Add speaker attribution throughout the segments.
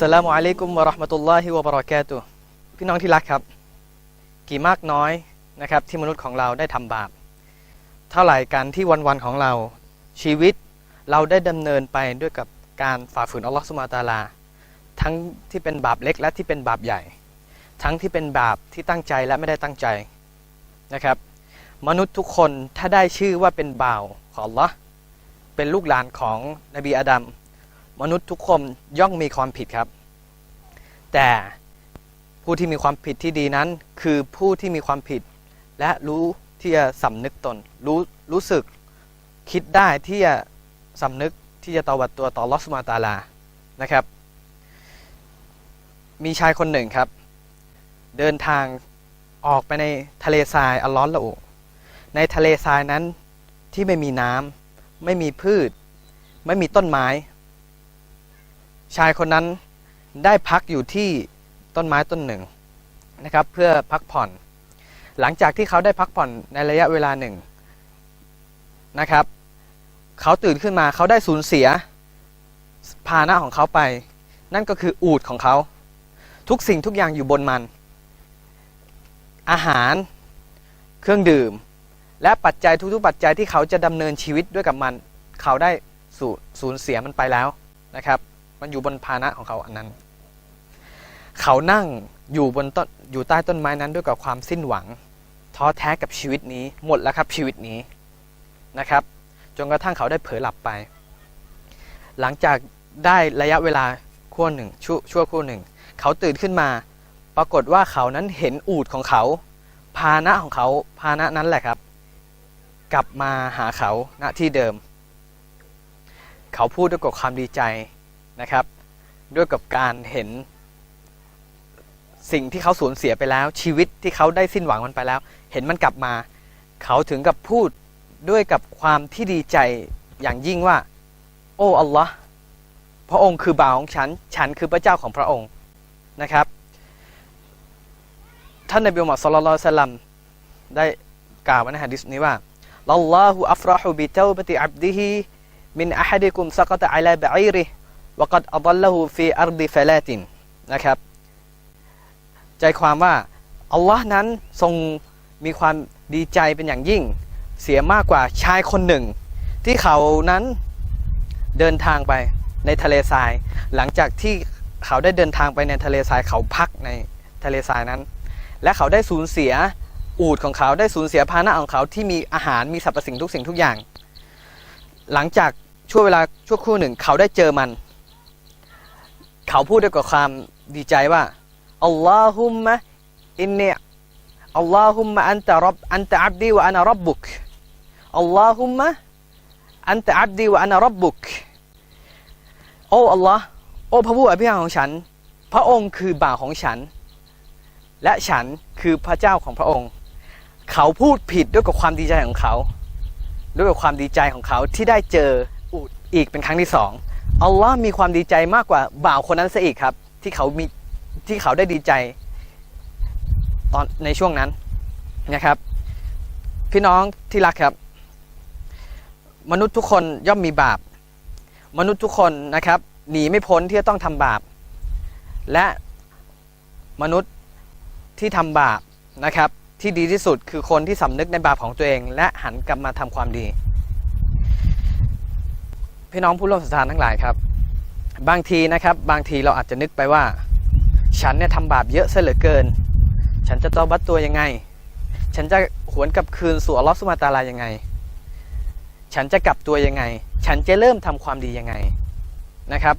Speaker 1: สลามุอะลัยกุมวะราะห์มะตุลลอฮิวะบะเราะกาตุพี่น้องที่รักครับ กี่มากน้อยนะครับที่มนุษย์ของเราได้ทำบาป เท่าไหร่กันที่วันๆของเราชีวิตเราได้ดำเนินไปด้วยกับการฝ่าฝืนอัลลอฮฺสุบฮาตาลา ทั้งที่เป็นบาปเล็กและที่เป็นบาปใหญ่ ทั้งที่เป็นบาปที่ตั้งใจและไม่ได้ตั้งใจนะครับ มนุษย์ทุกคนถ้าได้ชื่อว่าเป็นบ่าวของอัลลอฮ์เป็นลูกหลานของนบีอาดัมมนุษย์ทุกคนย่อมมีความผิดครับ แต่ผู้ที่มีความผิดที่ดีนั้น คือผู้ที่มีความผิด และรู้ที่จะสำนึกตน รู้รู้สึกคิดได้ที่จะสำนึกที่จะตอบัดตัวต่อลอสมาตาลานะครับ มีชายคนหนึ่งครับ เดินทางออกไปในทะเลทรายอันร้อนระอุในทะเลทรายนั้นที่ไม่มีน้ำไม่มีพืช ไม่มีต้นไม้ ชายคนนั้น ได้พักอยู่ที่ต้นไม้ต้นหนึ่งนะครับ เพื่อพักผ่อน หลังจากที่เขาได้พักผ่อนในระยะเวลาหนึ่งนะครับ เขาตื่นขึ้นมาเขาได้สูญเสียพาหนะของเขาไป นั่นก็คืออูดของเขา ทุกสิ่งทุกอย่างอยู่บนมัน อาหาร เครื่องดื่ม และปัจจัยทุกๆปัจจัยที่เขาจะดำเนินชีวิตด้วยกับมัน เขาได้สูสูญเสียมันไปแล้วนะครับ มันอยู่บนพาหนะของเขาอันนั้น เขานั่งอยู่บนต้นอยู่ใต้ต้นไม้นั้นด้วยกับความสิ้นหวัง ท้อแท้กับชีวิตนี้หมดแล้วครับชีวิตนี้นะครับ จนกระทั่งเขาได้เผลอหลับไป หลังจากได้ระยะเวลาขั้วหนึ่งชั่วชั่วครู่หนึ่ง เขาตื่นขึ้นมา ปรากฏว่าเขานั้นเห็นอูดของเขาพาหนะของเขาพาหนะนั้นแหละครับ กลับมาหาเขาณที่เดิม เขาพูดด้วยกับความดีใจ นะครับ ด้วยกับการเห็นสิ่งที่เขาสูญเสียไปแล้ว ชีวิตที่เขาได้สิ้นหวังมันไปแล้ว เห็นมันกลับมา เขาถึงกับพูดด้วยกับความที่ดีใจอย่างยิ่งว่า โอ้อัลลอฮ์พระองค์คือบ่าวของฉัน ฉันคือพระเจ้าของพระองค์นะครับ ท่านนบีมุฮัมมัดศ็อลลัลลอฮุอะลัยฮิวะซัลลัมได้กล่าวในหะดีษนี้ว่าลัลลอฮุอัฟรอฮุบิเตาบติอับดิฮิมินอะฮัดิกุมซะกตะอะลาบะอีริฮิ วกัดอัลละฮูฟีอัรดิฟลาตินนะครับ ใจความว่า อัลลอฮ์นั้นทรงมีความดีใจเป็นอย่างยิ่ง เสียมากกว่าชายคนหนึ่ง ที่เขานั้นเดินทางไปในทะเลทราย หลังจากที่เขาได้เดินทางไปในทะเลทรายเขาพักในทะเลทรายนั้น และเขาได้สูญเสียอูดของเขาได้สูญเสียพาหนะของเขาที่มีอาหารมีสรรพสิ่งทุกสิ่งทุกอย่าง หลังจากช่วงเวลาชั่วครู่หนึ่ง เขาได้เจอมัน เขาพูดด้วยกับความดีใจว่าอัลลอฮุมมะอินเนอัลลอฮุมมะอันตะรับอันตะอับดีวะอานรับบุกอัลลอฮุมมะอันตะอับดีวะอานรับบุกโอ้อัลลอฮ์โอ้พระผู้อภิบาลของฉัน พระองค์คือบ่าวของฉัน และฉันคือพระเจ้าของพระองค์ เขาพูดผิดด้วยกับความดีใจของเขา ด้วยกับความดีใจของเขาที่ได้เจออูดอีกเป็นครั้งที่สอง อัลลอฮ์มีความดีใจมากกว่าบ่าวคนนั้นซะอีกครับ ที่เขามีที่เขาได้ดีใจ ตอนในช่วงนั้นนะครับ พี่น้องที่รักครับ มนุษย์ทุกคนย่อมมีบาป มนุษย์ทุกคนนะครับ หนีไม่พ้นที่จะต้องทำบาป และมนุษย์ที่ทำบาปนะครับ ที่ดีที่สุดคือคนที่สำนึกในบาปของตัวเอง และหันกลับมาทำความดี พี่น้องผู้ร่วมศรัทธาทั้งหลายครับ บางทีนะครับ บางทีเราอาจจะนึกไปว่า ฉันเนี่ยทำบาปเยอะเสียเหลือเกิน ฉันจะต้อบัตตัวยังไง ฉันจะหวนกลับคืนสู่อัลลอฮฺสุมาตาลายังไง ฉันจะกลับตัวยังไง ฉันจะเริ่มทำความดียังไงนะครับ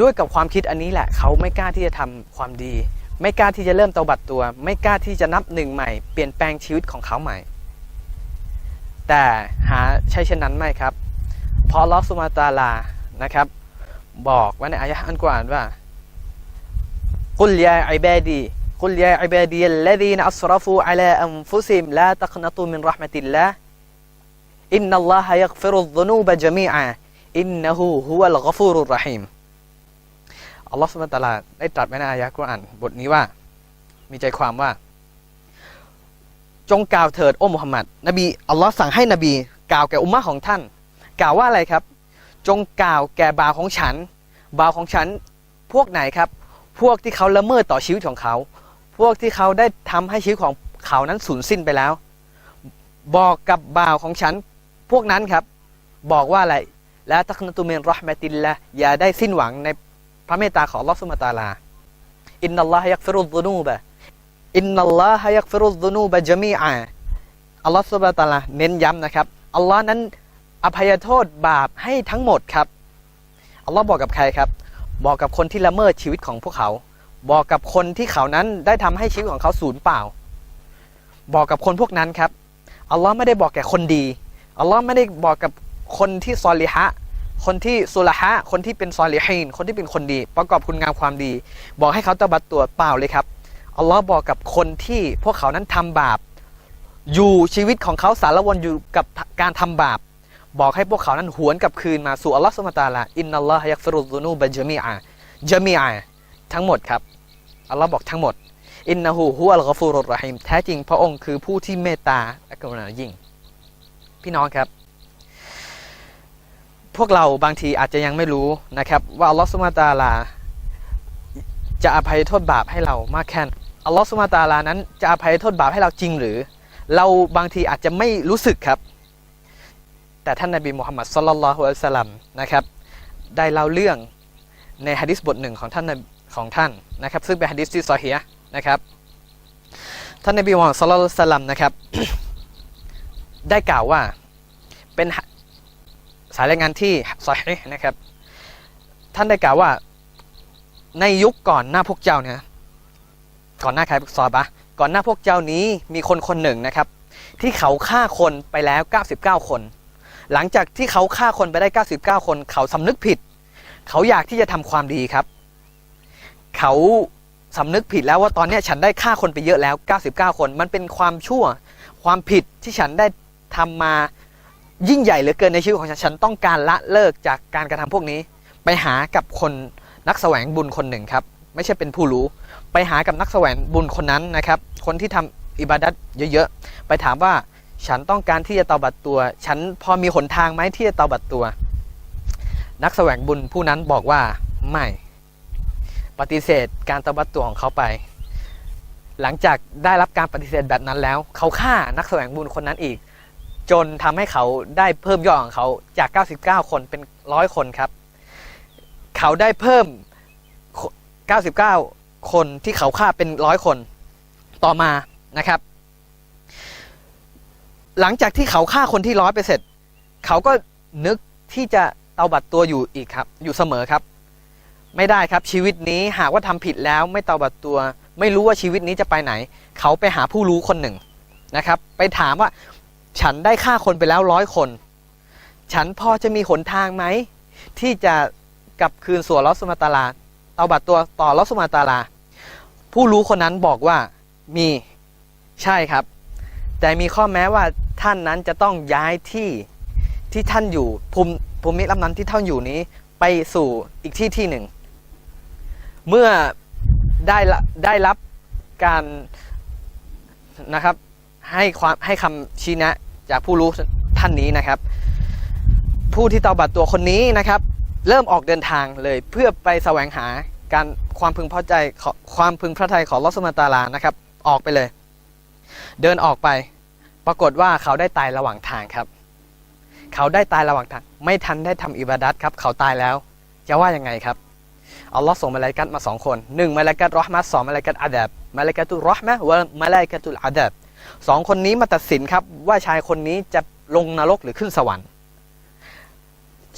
Speaker 1: ด้วยกับความคิดอันนี้แหละ เขาไม่กล้าที่จะทำความดี ไม่กล้าที่จะเริ่มเตาบัตตัว ไม่กล้าที่จะนับหนึ่งใหม่ เปลี่ยนแปลงชีวิตของเขาใหม่ แต่หาใช่เช่นนั้นไหมครับ พอลอสุมาตาลานะครับ บอกว่าในอายะอันกุรอานว่ากุลยาอิบาดีกุลยาอิบาดีลดีนอัสรฟูอัลาอันฟุซิมลาตักนตูมินรหมติลลาอินนัลลอฮะยักฟิรุลซุนูบะจมีอะอินนะฮูฮุวัลกฟูรุรรหีมอัลลอฮฺสุบตาลาได้ตรัสไว้ในอายะกุรอานบทนี้ว่า มีใจความว่า จงกล่าวเถิดโอ้มุฮัมมัดนบีอัลลอฮ์สั่งให้นบี กล่าวแก่อุมมะของท่าน กล่าวว่าอะไรครับ จงกล่าวแก่บ่าวของฉันบ่าวของฉันพวกไหนครับ พวกที่เขาละเมิดต่อชีวิตของเขา พวกที่เขาได้ทำให้ชีวิตของเขานั้นสูญสิ้นไปแล้ว บอกกับบ่าวของฉันพวกนั้นครับ บอกว่าอะไรและตักนตุเมนรอห์มะติลละอย่าได้สิ้นหวังในพระเมตตาของอัลลอฮฺสุมาตาลา อินนัลลอฮฺยักฟิรุดนูบะอินนัลลอฮฺยักฟิรุดนูบะจามีอาอัลลอฮฺสุบะตาลาเน้นย้ำนะครับ อัลลอฮ์นั้น อภัยโทษบาปให้ทั้งหมดครับอัลลอฮ์บอกกับใครครับ บอกกับคนที่ละเมิดชีวิตของพวกเขา บอกกับคนที่เขานั้นได้ทำให้ชีวิตของเขาสูญเปล่า บอกกับคนพวกนั้นครับอัลลอฮ์ไม่ได้บอกแก่คนดีอัลลอฮ์ไม่ได้บอกกับคนที่ซอลิฮะคนที่สุลฮะคนที่เป็นซอลิฮีนคนที่เป็นคนดี ประกอบคุณงามความดี บอกให้เขาตบัดตัวเปล่าเลยครับอัลลอฮ์บอกกับคนที่พวกเขานั้นทำบาป อยู่ชีวิตของเขาสารวนอยู่กับการทำบาป บอกให้พวกเขานั้นหวนกลับคืนมาสู่อัลลอฮ์สุลตาลาอินนัลลอฮยักฟรุดนูบะจมีอาจมีอาทั้งหมดครับอัลลอฮ์บอกทั้งหมดอินนะฮูฮุอัลกอฟูรุรรหิมแท้จริงพระองค์คือผู้ที่เมตตาและกรุณายิ่ง พี่น้องครับ พวกเราบางทีอาจจะยังไม่รู้นะครับ ว่าอัลลอฮ์สุมาตาลา จะอภัยโทษบาปให้เรามากแค่ไหนอัลลอฮ์สุมาตาลานั้นจะอภัยโทษบาปให้เราจริงหรือ เราบางทีอาจจะไม่รู้สึกครับ แต่ท่านนาบีมุฮัมมัดสลลัลลอฮุอะลัยฮิสลลัมนะครับได้เล่าเรื่องในฮะดิษบทหนึ่งของท่านของท่านนะครับซึ่งเป็นฮะดิษที่ซอฮีฮ์นะครับท่านนบีมุฮัมมัดสลลัลลอฮุอะลัยฮิสลลัมนะครับได้กล่าวว่าเป็นสายรายงานที่ซอฮีนะครับท่านได้กล่าวว่าในยุคก่อนหน้าพวกเจ้าเนี่ยก่อนหน้าใครซอบะก่อนหน้าพวกเจ้านี้มีคนคนหนึ่งนะครับ ที่เขาฆ่าคนไปแล้ว 99 คน หลังจากที่เขาฆ่าคนไปได้ 99 คน เขาสำนึกผิด เขาอยากที่จะทำความดีครับ เขาสำนึกผิดแล้วว่าตอนนี้ฉันได้ฆ่าคนไปเยอะแล้ว 99 คน มันเป็นความชั่ว ความผิดที่ฉันได้ทำมายิ่งใหญ่เหลือเกินในชีวิตของฉัน ฉันต้องการละเลิกจากการกระทำพวกนี้ ไปหากับคนนักแสวงบุญคนหนึ่งครับ ไม่ใช่เป็นผู้รู้ ไปหากับนักแสวงบุญคนนั้นนะครับ คนที่ทำอิบาดัตเยอะๆ ไปถามว่า ฉันต้องการที่จะตาบัดตัว ฉันพอมีหนทางไหมที่จะตาบัดตัว นักแสวงบุญผู้นั้นบอกว่าไม่ ปฏิเสธการตาบัดตัวของเขาไป หลังจากได้รับการปฏิเสธแบบนั้นแล้ว เขาฆ่านักแสวงบุญคนนั้นอีก จนทำให้เขาได้เพิ่มยอดของเขาจาก 99 คนเป็นร้อยคนครับ เขาได้เพิ่ม 99 คนที่เขาฆ่าเป็นร้อยคนต่อมานะครับ หลังจากที่เขาฆ่าคนที่ร้อยไปเสร็จ เขาก็นึกที่จะเตาบัดตัวอยู่อีกครับ อยู่เสมอครับ ไม่ได้ครับชีวิตนี้หากว่าทำผิดแล้วไม่เตาบัดตัว ไม่รู้ว่าชีวิตนี้จะไปไหน เขาไปหาผู้รู้คนหนึ่งนะครับ ไปถามว่า ฉันได้ฆ่าคนไปแล้วร้อยคน ฉันพอจะมีหนทางไหมที่จะกลับคืนสู่ลอสมาตาลาเตาบัดตัวต่อลอสมาตาลา ผู้รู้คนนั้นบอกว่ามีใช่ครับ แต่มีข้อแม้ว่าท่านนั้นจะต้องย้ายที่ที่ท่านอยู่ภูมิภูมิลำนั้นที่ท่านอยู่นี้ไปสู่อีกที่ที่หนึ่ง เมื่อได้ได้รับการนะครับให้ความให้คำชี้แนะจากผู้รู้ท่านนี้นะครับ ผู้ที่เตาบัดตัวคนนี้นะครับ เริ่มออกเดินทางเลยเพื่อไปแสวงหาการความพึงพอใจความพึงพระทัยของลอสมาตาลานะครับ ออกไปเลย เดินออกไป ปรากฏว่าเขาได้ตายระหว่างทางครับ เขาได้ตายระหว่างทาง ไม่ทันได้ทำอิบาดัตครับ เขาตายแล้ว จะว่ายังไงครับอัลลอฮ์ส่งมาลาอิกัตมาสองคนหนึ่งมาลาอิกัตรอห์มะห์สองมาลาอิกัตอาดับมาลาอิกัตุรอห์มะห์วะมาลาอิกัตุลอาดับสองคนนี้มาตัดสินครับ ว่าชายคนนี้จะลงนรกหรือขึ้นสวรรค์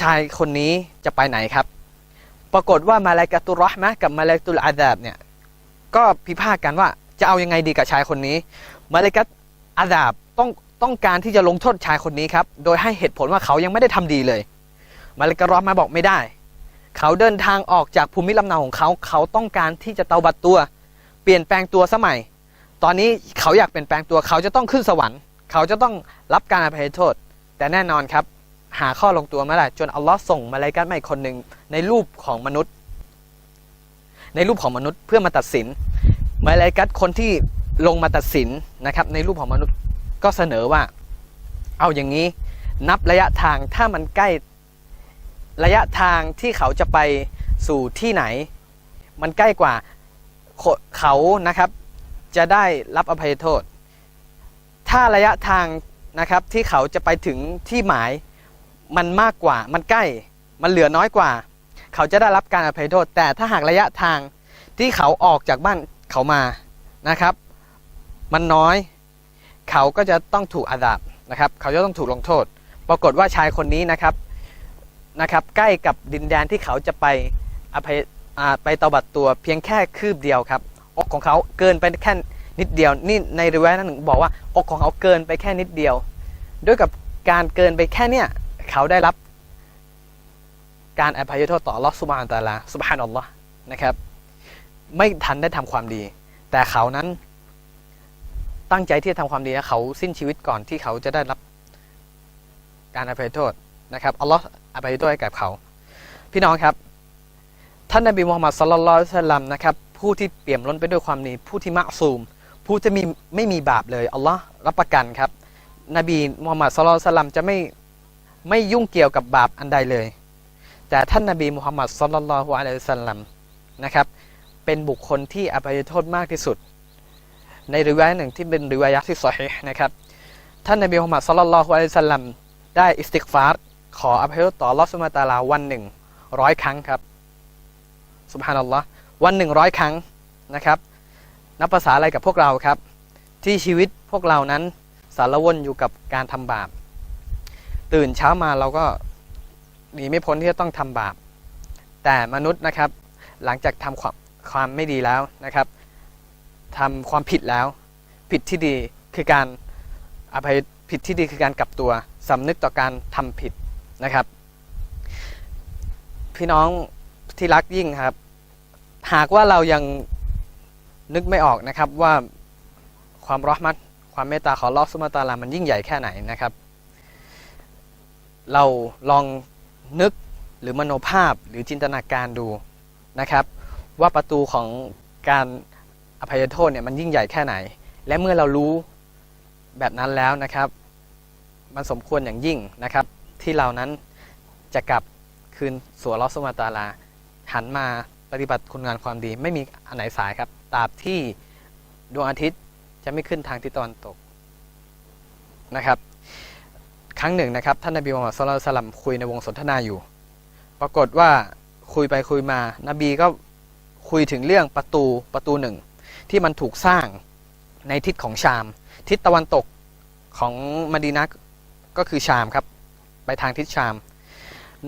Speaker 1: ชายคนนี้จะไปไหนครับ ปรากฏว่ามาลาอิกัตุรอห์มะห์กับมาลาอิกัตุลอาดับเนี่ยก็พิพาทกันว่าจะเอายังไงดีกับชายคนนี้ มาลาอิกัตอาดับ ต้องต้องการที่จะลงโทษชายคนนี้ครับ โดยให้เหตุผลว่าเขายังไม่ได้ทำดีเลย มาลิกรอห์มะห์บอกไม่ได้ เขาเดินทางออกจากภูมิลำเนาของเขา เขาต้องการที่จะเตาบัดตัว เปลี่ยนแปลงตัวสมัย ตอนนี้เขาอยากเปลี่ยนแปลงตัว เขาจะต้องขึ้นสวรรค์ เขาจะต้องรับการอภัยโทษ แต่แน่นอนครับ หาข้อลงตัวไม่ได้จนอัลลอฮ์ส่งมาลิกัตมาอีกคนหนึ่งในรูปของมนุษย์ ในรูปของมนุษย์เพื่อมาตัดสินมาลิกัตคนที่ลงมาตัดสินนะครับในรูปของมนุษย์ ก็เสนอว่า เอาอย่างนี้นับระยะทางถ้ามันใกล้ระยะทางที่เขาจะไปสู่ที่ไหน มันใกล้กว่าเขานะครับ จะได้รับอภัยโทษ ถ้าระยะทางนะครับที่เขาจะไปถึงที่หมายมันมากกว่า มันใกล้มันเหลือน้อยกว่า เขาจะได้รับการอภัยโทษ แต่ถ้าหากระยะทางที่เขาออกจากบ้านเขามานะครับ มันน้อย เขาก็จะต้องถูกอาดาบนะครับ เขาจะต้องถูกลงโทษ ปรากฏว่าชายคนนี้นะครับนะครับ ใกล้กับดินแดนที่เขาจะไปอภัยไปตบัดตัวเพียงแค่คืบเดียวครับ อกของเขาเกินไปแค่นิดเดียวนี่ในรีวนั้นหนึ่งบอกว่าอกของเขาเกินไปแค่นิดเดียว ด้วยกับการเกินไปแค่เนี้ยเขาได้รับการอภัยโทษต่ออัลอสุบานตะอาลาสุบานอัลลอฮ์นะครับ ไม่ทันได้ทำความดี แต่เขานั้น ตั้งใจที่จะทำความดีนะเขาสิ้นชีวิตก่อนที่เขาจะได้รับการอภัยโทษนะครับอัลลอฮ์อภัยโทษให้กับเขา พี่น้องครับ ท่านนบีมูฮัมมัดสลลัลลอฮุอะลัยฮิวะสัลลัมนะครับผู้ที่เปี่ยมล้นไปด้วยความดีผู้ที่มะซูม ผู้จะมีไม่มีบาปเลยอัลลอฮ์รับประกันครับ นบีมูฮัมมัดสลลัลลอฮุอะลัยฮิวะสัลลัมจะไม่ไม่ยุ่งเกี่ยวกับบาปอันใดเลย แต่ท่านนบีมูฮัมมัดสลลัลฮุอะลัยฮิวะสัลลัมนะครับเป็นบุคคลที่อภัยโทษมากที่สุด ในริวายหนึ่งที่เป็นริวายะห์ที่ซอฮีนะครับ ท่านนบีมุฮัมมัดสัลลัลลอฮุอะลัยฮิสลลัมได้อิสติกฟาร์ขออภัยโทษต่อลอสุบฮานะตาลาวันหนึ่งร้อยครั้งครับสุบฮานัลลอฮ์วันหนึ่งร้อยครั้งนะครับ นับภาษาอะไรกับพวกเราครับ ที่ชีวิตพวกเรานั้นสารวนอยู่กับการทำบาป ตื่นเช้ามาเราก็หนีไม่พ้นที่จะต้องทำบาป แต่มนุษย์นะครับ หลังจากทำความความไม่ดีแล้วนะครับ ทำความผิดแล้ว ผิดที่ดีคือการอภัยผิดที่ดีคือการกลับตัวสำนึกต่อการทำผิดนะครับ พี่น้องที่รักยิ่งครับ หากว่าเรายังนึกไม่ออกนะครับว่าความรอมัดความเมตตาของอัลอสุบฮาตาลามันยิ่งใหญ่แค่ไหนนะครับ เราลองนึกหรือมโนภาพหรือจินตนาการดูนะครับ ว่าประตูของการ อภัยโทษเนี่ยมันยิ่งใหญ่แค่ไหน และเมื่อเรารู้แบบนั้นแล้วนะครับ มันสมควรอย่างยิ่งนะครับ ที่เรานั้นจะกลับคืนสู่อัลลอฮ์สุบฮาตาลา หันมาปฏิบัติคุณงานความดี ไม่มีอันไหนสายครับตราบที่ดวงอาทิตย์จะไม่ขึ้นทางทิศตะวันตกนะครับ ครั้งหนึ่งนะครับ ท่านนบีมุฮัมมัดสุลลัลลอฮุอะลัยฮิวะสัลลัมคุยในวงสนทนาอยู่ ปรากฏว่าคุยไปคุยมา นบีก็คุยถึงเรื่องประตูประตูหนึ่ง ที่มันถูกสร้างในทิศของชาม ทิศตะวันตกของมดีนะห์ก็คือชามครับ ไปทางทิศชาม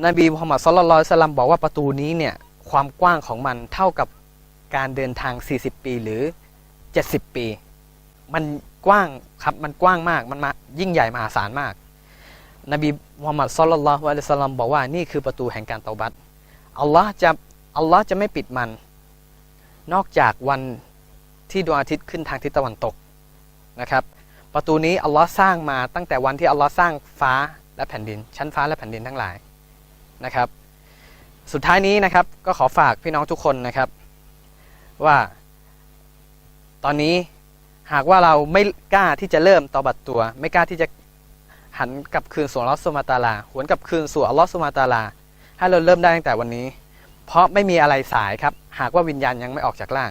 Speaker 1: นบีมุฮัมมัดสุลลัลลอฮุอะลัยสลัมบอกว่าประตูนี้เนี่ยความกว้างของมันเท่ากับการเดินทาง 40 ปีหรือ 70 ปี มันกว้างครับมันกว้างมากมันมายิ่งใหญ่มหาศาลมาก นบีมุฮัมมัดสุลลัลลอฮุอะลัยฮิวะสลัมบอกว่านี่คือประตูแห่งการเตาบัตอัลลอฮ์จะอัลลอฮ์จะไม่ปิดมัน นอกจากวัน ที่ดวงอาทิตย์ขึ้นทางทิศตะวันตกนะครับ ประตูนี้อัลลอฮ์สร้างมาตั้งแต่วันที่อัลลอฮ์สร้างฟ้าและแผ่นดิน ชั้นฟ้าและแผ่นดินทั้งหลายนะครับ สุดท้ายนี้นะครับก็ขอฝากพี่น้องทุกคนนะครับ ว่า ตอนนี้หากว่าเราไม่กล้าที่จะเริ่มตอบัดตัว ไม่กล้าที่จะหันกลับคืนสู่อัลลอฮ์สุบฮาตาลาหวนกลับคืนสู่อัลลอฮ์สุบฮาตาลา ให้เราเริ่มได้ตั้งแต่วันนี้ เพราะไม่มีอะไรสายครับ หากว่าวิญญาณยังไม่ออกจากร่าง